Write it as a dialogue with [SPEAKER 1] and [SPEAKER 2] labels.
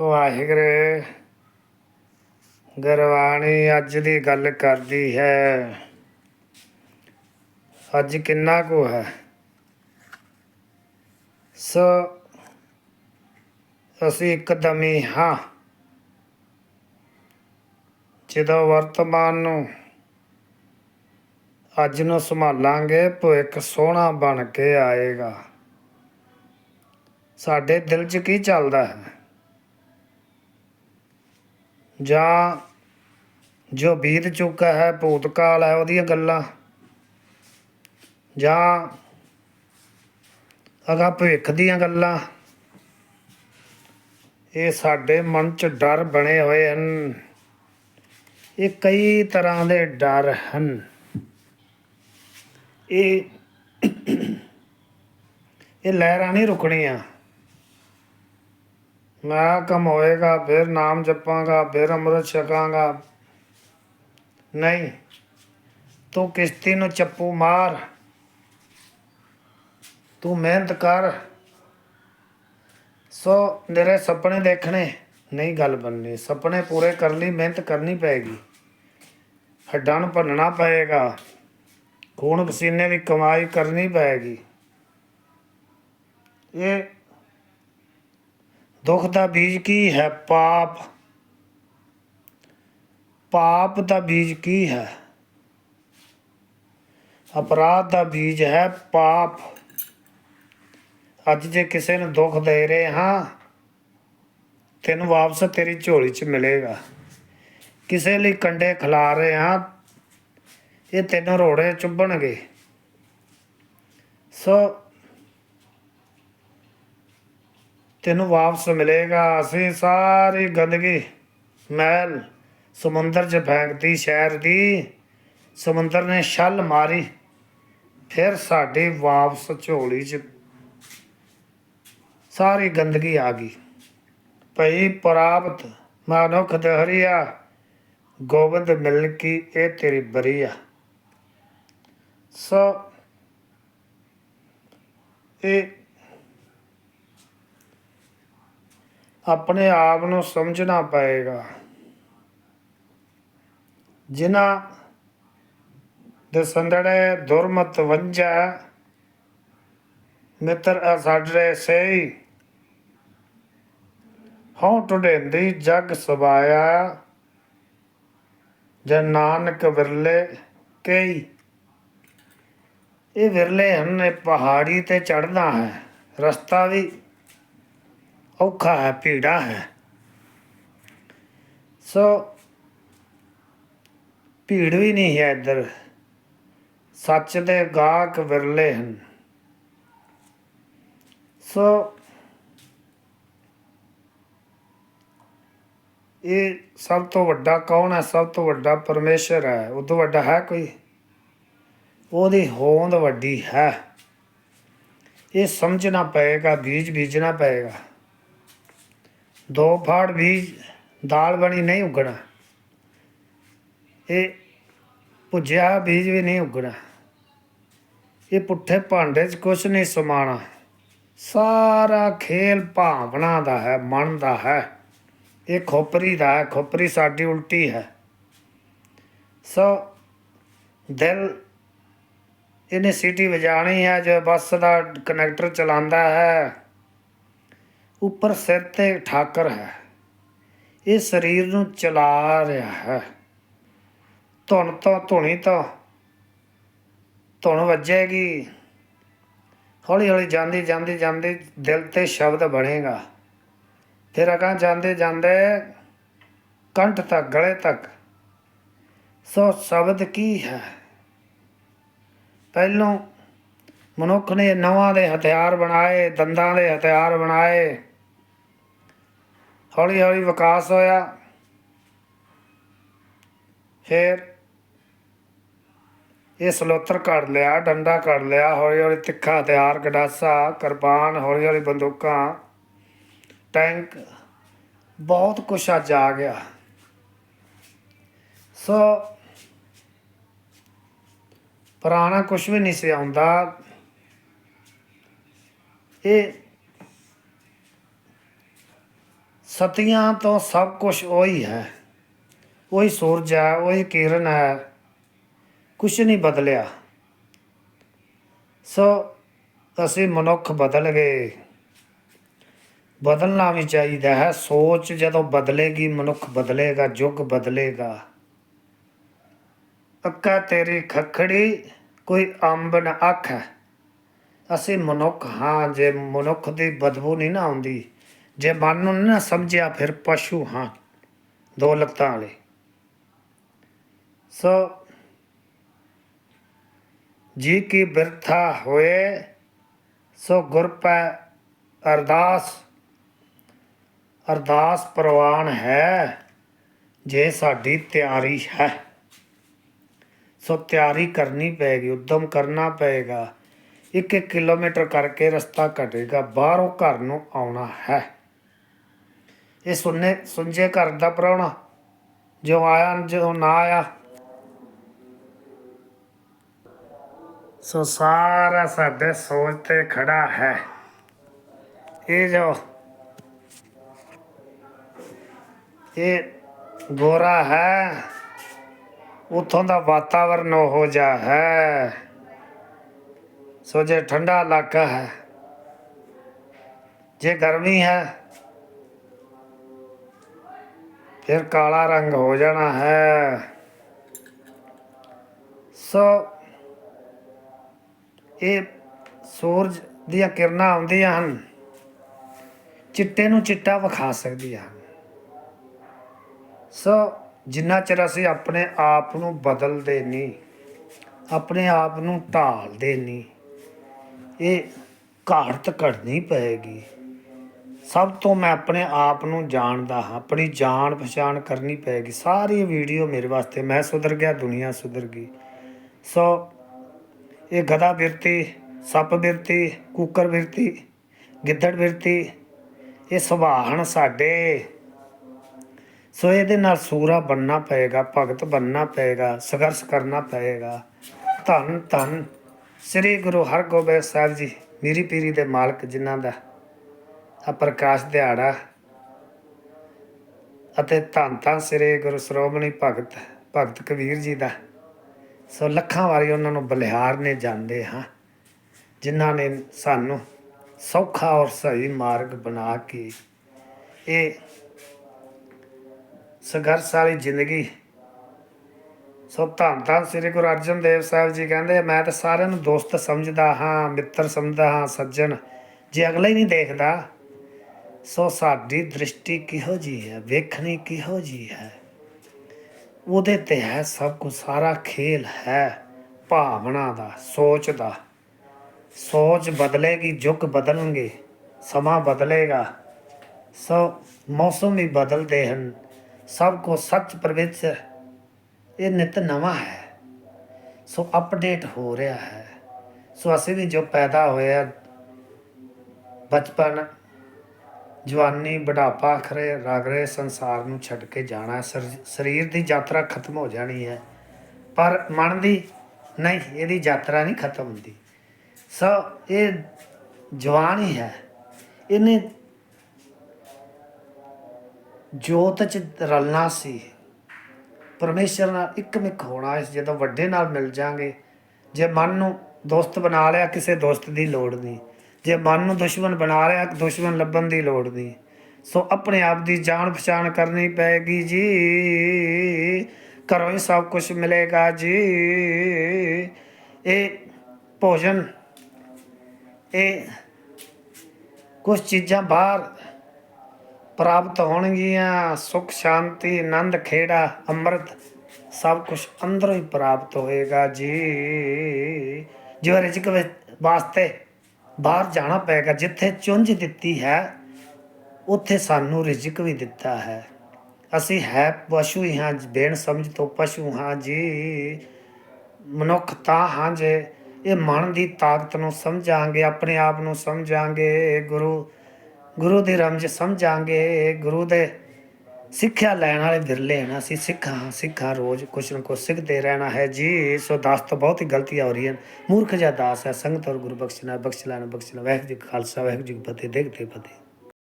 [SPEAKER 1] ਵਾਹਿਗੁਰੂ, ਗੁਰਬਾਣੀ ਅੱਜ ਦੀ ਗੱਲ ਕਰਦੀ ਹੈ। ਅੱਜ ਕਿੰਨਾ ਕੁ ਹੈ? ਸੋ ਅਸੀਂ ਇੱਕਦਮੀ ਹਾਂ ਜਦੋਂ ਵਰਤਮਾਨ ਨੂੰ ਅੱਜ ਨੂੰ ਸੰਭਾਲਾਂਗੇ, ਭਵਿੱਖ ਸੋਹਣਾ ਬਣ ਕੇ ਆਏਗਾ। ਸਾਡੇ ਦਿਲ 'ਚ ਕੀ ਚੱਲਦਾ ਹੈ? ਜਾਂ ਜੋ ਬੀਤ ਚੁੱਕਾ ਹੈ, ਭੂਤਕਾਲ ਹੈ, ਉਹਦੀਆਂ ਗੱਲਾਂ। ਜਾਂ ਅਗਾ ਭਵਿੱਖ ਦੀਆਂ ਗੱਲਾਂ। ਇਹ ਸਾਡੇ ਮਨ 'ਚ ਡਰ ਬਣੇ ਹੋਏ ਹਨ। ਇਹ ਕਈ ਤਰ੍ਹਾਂ ਦੇ ਡਰ ਹਨ। ਇਹ ਇਹ ਲਹਿਰਾਂ ਨਹੀਂ ਰੁਕਣੀਆਂ। ਮੈਂ ਕੰਮ ਹੋਏਗਾ, ਫਿਰ ਨਾਮ ਜਪਾਂਗਾ, ਫਿਰ ਅੰਮ੍ਰਿਤ ਛਕਾਂਗਾ। ਨਹੀਂ, ਤੂੰ ਕਿਸ਼ਤੀ ਨੂੰ ਚੱਪੂ ਮਾਰ। ਤੂੰ ਮਿਹਨਤ ਕਰ। ਸੋ ਮੇਰੇ ਸੁਪਨੇ ਦੇਖਣੇ, ਨਹੀਂ ਗੱਲ ਬਣਨੀ। ਸੁਪਨੇ ਪੂਰੇ ਕਰਨ ਲਈ ਮਿਹਨਤ ਕਰਨੀ ਪਏਗੀ। ਹੱਡਾਂ ਨੂੰ ਭੰਨਣਾ ਪਏਗਾ। ਖੂਨ ਪਸੀਨੇ ਦੀ ਕਮਾਈ ਕਰਨੀ ਪਏਗੀ। ਇਹ ਦੁੱਖ ਦਾ ਬੀਜ ਕੀ ਹੈ ਪਾਪ? ਪਾਪ ਦਾ ਬੀਜ ਕੀ ਹੈ? ਅਪਰਾਧ ਦਾ ਬੀਜ ਹੈ ਪਾਪ। ਅੱਜ ਜੇ ਕਿਸੇ ਨੂੰ ਦੁੱਖ ਦੇ ਰਹੇ ਹਾਂ, ਤੈਨੂੰ ਵਾਪਸ ਤੇਰੀ ਝੋਲੀ 'ਚ ਮਿਲੇਗਾ। ਕਿਸੇ ਲਈ ਕੰਡੇ ਖਿਲਾ ਰਹੇ ਹਾਂ, ਇਹ ਤੈਨੂੰ ਰੋੜੇ ਚੁੱਭਣਗੇ ਸੋ ਤੈਨੂੰ ਵਾਪਸ ਮਿਲੇਗਾ। ਅਸੀਂ ਸਾਰੀ ਗੰਦਗੀ ਮੈਲ ਸਮੁੰਦਰ 'ਚ ਫੈਂਕਤੀ, ਸ਼ਹਿਰ ਦੀ ਸਮੁੰਦਰ ਨੇ ਛਲ ਮਾਰੀ। ਫਿਰ ਸਾਡੇ ਵਾਪਸ ਝੋਲੀ 'ਚ ਸਾਰੀ ਗੰਦਗੀ ਆ ਗਈ। ਭਈ ਪ੍ਰਾਪਤ ਮਾਨੁਖ ਦਹਰੀਆ ਗੋਬਿੰਦ ਮਿਲ ਕੀ ਇਹ ਤੇਰੀ ਬਰੀਆ ਸੋ, ਇਹ ਆਪਣੇ ਆਪ ਨੂੰ ਸਮਝਣਾ ਪਏਗਾ। ਜਿਨ੍ਹਾਂ ਦੇ ਸੰਦੜੇ ਦੁਰਮਤ ਵੰਜਾ ਮਿੱਤਰ ਅਸਾਡਰੇ ਸਈ, ਹਉ ਟੁਡੇਂਦੀ ਜਗ ਸਬਾਇਆ ਜਨ ਨਾਨਕ ਵਿਰਲੇ ਕਈ। ਇਹ ਵਿਰਲੇ ਹਨ ਪਹਾੜੀ ਤੇ ਚੜਨਾ ਹੈ, ਰਸਤਾ ਵੀ ਔਖਾ ਹੈ, ਭੀੜਾ ਹੈ। ਸੋ ਭੀੜ ਵੀ ਨਹੀਂ ਹੈ ਇੱਧਰ। ਸੱਚ ਦੇ ਗਾਹਕ ਵਿਰਲੇ ਹਨ। ਸੋ ਇਹ ਸਭ ਤੋਂ ਵੱਡਾ ਕੌਣ ਹੈ? ਸਭ ਤੋਂ ਵੱਡਾ ਪਰਮੇਸ਼ਰ ਹੈ। ਉਹ ਤੋਂ ਵੱਡਾ ਹੈ ਕੋਈ? ਉਹਦੀ ਹੋਂਦ ਵੱਡੀ ਹੈ। ਇਹ ਸਮਝਣਾ ਪਏਗਾ, ਬੀਜ ਬੀਜਣਾ ਪਏਗਾ। ਦੋ ਫਾੜ ਬੀਜ ਦਾਲ ਬਣੀ ਨਹੀਂ ਉਗਣਾ। ਇਹ ਭੁੱਜਿਆ ਬੀਜ ਵੀ ਨਹੀਂ ਉਗਣਾ। ਇਹ ਪੁੱਠੇ ਭਾਂਡੇ 'ਚ ਕੁਛ ਨਹੀਂ ਸਮਾਣਾ। ਸਾਰਾ ਖੇਲ ਭਾਵਨਾ ਦਾ ਹੈ, ਮਨ ਦਾ ਹੈ। ਇਹ ਖੋਪਰੀ ਦਾ ਹੈ, ਖੋਪਰੀ ਸਾਡੀ ਉਲਟੀ ਹੈ। ਸੋ ਦਿਲ ਇਹਨੇ ਸਿਟੀ ਵਜਾਣੀ ਹੈ, ਜੋ ਬੱਸ ਦਾ ਕਨੈਕਟਰ ਚਲਾਉਂਦਾ ਹੈ। ਉੱਪਰ ਸਿਰ ਤੇ ਠਾਕਰ ਹੈ। ਇਹ ਸਰੀਰ ਨੂੰ ਚਲਾ ਰਿਹਾ ਹੈ। ਧੁਨ ਤੋਂ, ਧੁਨੀ ਤੋਂ, ਧੁਨ ਵੱਜੇਗੀ। ਹੌਲੀ ਹੌਲੀ ਜਾਂਦੀ ਜਾਂਦੀ ਜਾਂਦੀ ਦਿਲ ਤੇ ਸ਼ਬਦ ਬਣੇਗਾ। ਫਿਰ ਅਗਾਂ ਜਾਂਦੇ ਜਾਂਦੇ ਕੰਠ ਤੱਕ, ਗਲੇ ਤੱਕ, ਸੋ ਸ਼ਬਦ ਕੀ ਹੈ? ਪਹਿਲੋਂ ਮਨੁੱਖ ਨੇ ਨਵਾਂ ਦੇ ਹਥਿਆਰ ਬਣਾਏ, ਦੰਦਾਂ ਦੇ ਹਥਿਆਰ ਬਣਾਏ। ਹੌਲੀ ਹੌਲੀ ਵਿਕਾਸ ਹੋਇਆ। ਫਿਰ ਇਹ ਸਲੋਤਰ ਕੱਢ ਲਿਆ, ਡੰਡਾ ਕੱਢ ਲਿਆ, ਹੌਲੀ ਹੌਲੀ ਤਿੱਖਾ ਹਥਿਆਰ ਗਡਾਸਾ, ਕਿਰਪਾਨ, ਹੌਲੀ ਹੌਲੀ ਬੰਦੂਕਾਂ, ਟੈਂਕ, ਬਹੁਤ ਕੁਛ ਅੱਜ ਆ ਗਿਆ। ਸੋ ਪੁਰਾਣਾ ਕੁਛ ਵੀ ਨਹੀਂ ਸੀ ਆਉਂਦਾ। ਇਹ ਸਤੀਆਂ ਤੋਂ ਸਭ ਕੁਝ ਉਹੀ ਹੈ। ਉਹੀ ਸੂਰਜ ਹੈ, ਉਹੀ ਕਿਰਨ ਹੈ। ਕੁਛ ਨਹੀਂ ਬਦਲਿਆ। ਸੋ ਅਸੀਂ ਮਨੁੱਖ ਬਦਲ ਗਏ। ਬਦਲਣਾ ਵੀ ਚਾਹੀਦਾ ਹੈ। ਸੋਚ ਜਦੋਂ ਬਦਲੇਗੀ, ਮਨੁੱਖ ਬਦਲੇਗਾ ਯੁੱਗ ਬਦਲੇਗਾ। ਅੱਕਾ ਤੇਰੀ ਖਖੜੀ, ਕੋਈ ਅੰਬ ਨਾ ਅੱਖ। ਹੈ ਅਸੀਂ ਮਨੁੱਖ ਹਾਂ। ਜੇ ਮਨੁੱਖ ਦੀ ਬਦਬੂ ਨਹੀਂ ਨਾ ਆਉਂਦੀ ਜੇ ਮਨ ਨੂੰ ਨੀ ਨਾ ਸਮਝਿਆ ਫਿਰ ਪਸ਼ੂ ਹਾਂ ਦੋ ਲੱਤਾਂ ਵਾਲੇ। ਸੋ ਜੀ ਕੀ ਬਿਰਥਾ ਹੋਏ, ਸੋ ਗੁਰ ਪੈ ਅਰਦਾਸ। ਅਰਦਾਸ ਪ੍ਰਵਾਨ ਹੈ, ਜੇ ਸਾਡੀ ਤਿਆਰੀ ਹੈ। ਸੋ ਤਿਆਰੀ ਕਰਨੀ ਪਏਗੀ, ਉਦਮ ਕਰਨਾ ਪਏਗਾ। ਇੱਕ ਇੱਕ ਕਿਲੋਮੀਟਰ ਕਰਕੇ ਰਸਤਾ ਘਟੇਗਾ, ਬਾਹਰੋਂ ਘਰ ਨੂੰ ਆਉਣਾ ਹੈ। ਇਹ ਸੁਣਨੇ ਸੁੰਝੇ ਘਰ ਦਾ ਪ੍ਰਾਹੁਣਾ ਜੋ ਆਇਆ ਜੋ ਨਾ ਆਇਆ। ਸੋ ਸਾਰਾ ਸਾਡੇ ਸੋਚ ਤੇ ਖੜਾ ਹੈ। ਇਹ ਜੋ, ਇਹ ਗੋਰਾ ਹੈ, ਉਥੋਂ ਦਾ ਵਾਤਾਵਰਨ ਹੋ ਜਾ ਹੈ। ਸੋ ਜੇ ਠੰਡਾ ਇਲਾਕਾ ਹੈ, ਜੇ ਗਰਮੀ ਹੈ ਫਿਰ ਕਾਲਾ ਰੰਗ ਹੋ ਜਾਣਾ ਹੈ। ਸੋ ਇਹ ਸੂਰਜ ਦੀਆਂ ਕਿਰਨਾਂ ਆਉਂਦੀਆਂ ਹਨ। ਚਿੱਟੇ ਨੂੰ ਚਿੱਟਾ ਵਿਖਾ ਸਕਦੀਆਂ ਹਨ। ਸੋ ਜਿੰਨਾ ਚਿਰ ਅਸੀਂ ਆਪਣੇ ਆਪ ਨੂੰ ਬਦਲਦੇ ਨਹੀਂ, ਆਪਣੇ ਆਪ ਨੂੰ ਢਾਲਦੇ ਨਹੀਂ, ਇਹ ਘਾਟ ਘੜਨੀ ਪਏਗੀ। ਸਭ ਤੋਂ ਮੈਂ ਆਪਣੇ ਆਪ ਨੂੰ ਜਾਣਦਾ ਹਾਂ, ਆਪਣੀ ਜਾਣ ਪਛਾਣ ਕਰਨੀ ਪਏਗੀ ਸਾਰੀ ਵੀਡੀਓ ਮੇਰੇ ਵਾਸਤੇ, ਮੈਂ ਸੁਧਰ ਗਿਆ, ਦੁਨੀਆ ਸੁਧਰ ਗਈ। ਸੋ ਇਹ ਗਦਾ ਬਿਰਤੀ, ਸੱਪ ਬਿਰਤੀ, ਕੁੱਕਰ ਬਿਰਤੀ, ਗਿੱਦੜ ਬਿਰਤੀ, ਇਹ ਸੁਭਾਅ ਹਨ ਸਾਡੇ। ਸੋ ਇਹਦੇ ਨਾਲ ਸੂਰਾ ਬੰਨਣਾ ਪਏਗਾ, ਭਗਤ ਬੰਨਣਾ ਪਏਗਾ, ਸੰਘਰਸ਼ ਕਰਨਾ ਪਏਗਾ। ਧੰਨ ਧੰਨ ਸ੍ਰੀ ਗੁਰੂ ਹਰਗੋਬਿੰਦ ਸਾਹਿਬ ਜੀ, ਮੀਰੀ ਪੀਰੀ ਦੇ ਮਾਲਕ ਜਿਨ੍ਹਾਂ ਦਾ ਆ ਪ੍ਰਕਾਸ਼ ਦਿਹਾੜਾ ਅਤੇ ਧੰਨ ਧੰਨ ਸ੍ਰੀ ਗੁਰੂ ਸ਼੍ਰੋਮਣੀ ਭਗਤ ਭਗਤ ਕਬੀਰ ਜੀ ਦਾ। ਸੋ ਲੱਖਾਂ ਵਾਰੀ ਉਹਨਾਂ ਨੂੰ ਬਲਿਹਾਰ ਨੇ ਜਾਂਦੇ ਹਾਂ, ਜਿਨ੍ਹਾਂ ਨੇ ਸਾਨੂੰ ਸੌਖਾ ਔਰ ਸਹੀ ਮਾਰਗ ਬਣਾ ਕੇ ਇਹ ਸੰਘਰਸ਼ ਵਾਲੀ ਜ਼ਿੰਦਗੀ ਸੋ ਧੰਨ ਧੰਨ ਸ੍ਰੀ ਗੁਰੂ ਅਰਜਨ ਦੇਵ ਸਾਹਿਬ ਜੀ ਕਹਿੰਦੇ ਮੈਂ ਤਾਂ ਸਾਰਿਆਂ ਨੂੰ ਦੋਸਤ ਸਮਝਦਾ ਹਾਂ, ਮਿੱਤਰ ਸਮਝਦਾ ਹਾਂ, ਸੱਜਣ। ਜੇ ਅਗਲਾ ਹੀ ਨਹੀਂ ਦੇਖਦਾ ਸੋ ਸਾਡੀ ਦ੍ਰਿਸ਼ਟੀ ਕਿਹੋ ਜੀ ਹੈ? ਵੇਖਣੀ ਕਿਹੋ ਜੀ ਹੈ? ਉਹਦੇ ਤੇ ਹੈ ਸਭ ਕੁਝ ਸਾਰਾ ਖੇਲ ਹੈ, ਭਾਵਨਾ ਦਾ, ਸੋਚ ਦਾ। ਸੋਚ ਬਦਲੇਗੀ ਯੁੱਗ ਬਦਲਣਗੇ, ਸਮਾਂ ਬਦਲੇਗਾ। ਸੋ ਮੌਸਮ ਵੀ ਬਦਲਦੇ ਹਨ। ਸਭ ਕੁਝ ਸੱਚ ਪ੍ਰਵਿੱਚ ਇਹ ਨਿਤ ਨਵਾਂ ਹੈ। ਸੋ ਅਪਡੇਟ ਹੋ ਰਿਹਾ ਹੈ। ਸੋ ਅਸੀਂ ਵੀ ਜੋ ਪੈਦਾ ਹੋਇਆ ਬਚਪਨ ਜਵਾਨੀ ਬੁਢਾਪਾ ਖਰੇ ਰਗਰੇ ਸੰਸਾਰ ਨੂੰ ਛੱਡ ਕੇ ਜਾਣਾ ਹੈ। ਸਰੀਰ ਦੀ ਯਾਤਰਾ ਖਤਮ ਹੋ ਜਾਣੀ ਹੈ। ਪਰ ਮਨ ਦੀ ਨਹੀਂ, ਇਹਦੀ ਯਾਤਰਾ ਨਹੀਂ ਖਤਮ ਹੁੰਦੀ। ਸੋ ਇਹ ਜਵਾਨ ਹੀ ਹੈ। ਇਹਨੇ ਜੋਤ ਚ ਰਲਣਾ ਸੀ। ਪਰਮੇਸ਼ਰ ਨਾਲ ਇੱਕਮਿਕ ਹੋਣਾ ਇਸ ਜਦੋਂ ਵੱਡੇ ਨਾਲ ਮਿਲ ਜਾਾਂਗੇ। ਜੇ ਮਨ ਨੂੰ ਦੋਸਤ ਬਣਾ ਲਿਆ, ਕਿਸੇ ਦੋਸਤ ਦੀ ਲੋੜ ਨਹੀਂ। ਜੇ ਮਨ ਨੂੰ ਦੁਸ਼ਮਣ ਬਣਾ ਰਿਹਾ ਦੁਸ਼ਮਣ ਲੱਭਣ ਦੀ ਲੋੜ ਨਹੀਂ। ਸੋ ਆਪਣੇ ਆਪ ਦੀ ਜਾਣ ਪਛਾਣ ਕਰਨੀ ਪਏਗੀ ਜੀ। ਘਰੋਂ ਹੀ ਸਭ ਕੁਝ ਮਿਲੇਗਾ ਜੀ। ਇਹ ਭੋਜਨ, ਇਹ ਕੁਝ ਚੀਜ਼ਾਂ ਬਾਹਰ ਪ੍ਰਾਪਤ ਹੋਣਗੀਆਂ। ਸੁਖ, ਸ਼ਾਂਤੀ, ਆਨੰਦ, ਖੇੜਾ, ਅੰਮ੍ਰਿਤ, ਸਭ ਕੁਝ ਅੰਦਰੋਂ ਹੀ ਪ੍ਰਾਪਤ ਹੋਏਗਾ ਜੀ। ਜੋ ਰਿਜਕ ਵਾਸਤੇ ਬਾਹਰ ਜਾਣਾ ਪਏਗਾ, ਜਿੱਥੇ ਚੁੰਝ ਦਿੱਤੀ ਹੈ, ਉੱਥੇ ਸਾਨੂੰ ਰਿਜਕ ਵੀ ਦਿੱਤਾ ਹੈ। ਅਸੀਂ ਹੈ ਪਸ਼ੂ ਹੀ ਹਾਂ ਬੇਨ ਸਮਝ ਤੋਂ ਪਸ਼ੂ ਹਾਂ ਜੀ। ਮਨੁੱਖ ਤਾਂ ਹਾਂ ਜੇ, ਇਹ ਮਨ ਦੀ ਤਾਕਤ ਨੂੰ ਸਮਝਾਂਗੇ, ਆਪਣੇ ਆਪ ਨੂੰ ਸਮਝਾਂਗੇ। ਗੁਰੂ ਗੁਰੂ ਦੀ ਰਮਜ ਸਮਝਾਂਗੇ। ਗੁਰੂ ਦੇ ਸਿੱਖਿਆ ਲੈਣ ਵਾਲੇ ਵਿਰਲੇ ਹਨ। ਅਸੀਂ ਸਿੱਖਾਂ ਹਾਂ, ਸਿੱਖਾਂ ਰੋਜ਼ ਕੁਛ ਨਾ ਕੁਛ ਸਿੱਖਦੇ ਰਹਿਣਾ ਹੈ ਜੀ। ਸੋ ਦਾਸ ਤੋਂ ਬਹੁਤ ਹੀ ਗਲਤੀਆਂ ਹੋ ਰਹੀਆਂ ਹਨ। ਮੂਰਖ ਜਿਹਾ ਦਾਸ ਹੈ ਸੰਗਤ ਔਰ ਗੁਰੂ ਬਖਸ਼ਣਾ ਬਖਸ਼ ਲੈਣਾ ਬਖਸ਼ ਲੈਣਾ ਵਾਹਿਗੁਰੂ ਜੀ ਖਾਲਸਾ ਵਾਹਿਗੁਰੂ ਜੀ ਫਤਿਹ। ਦੇਖਦੇ ਫਤਿਹ।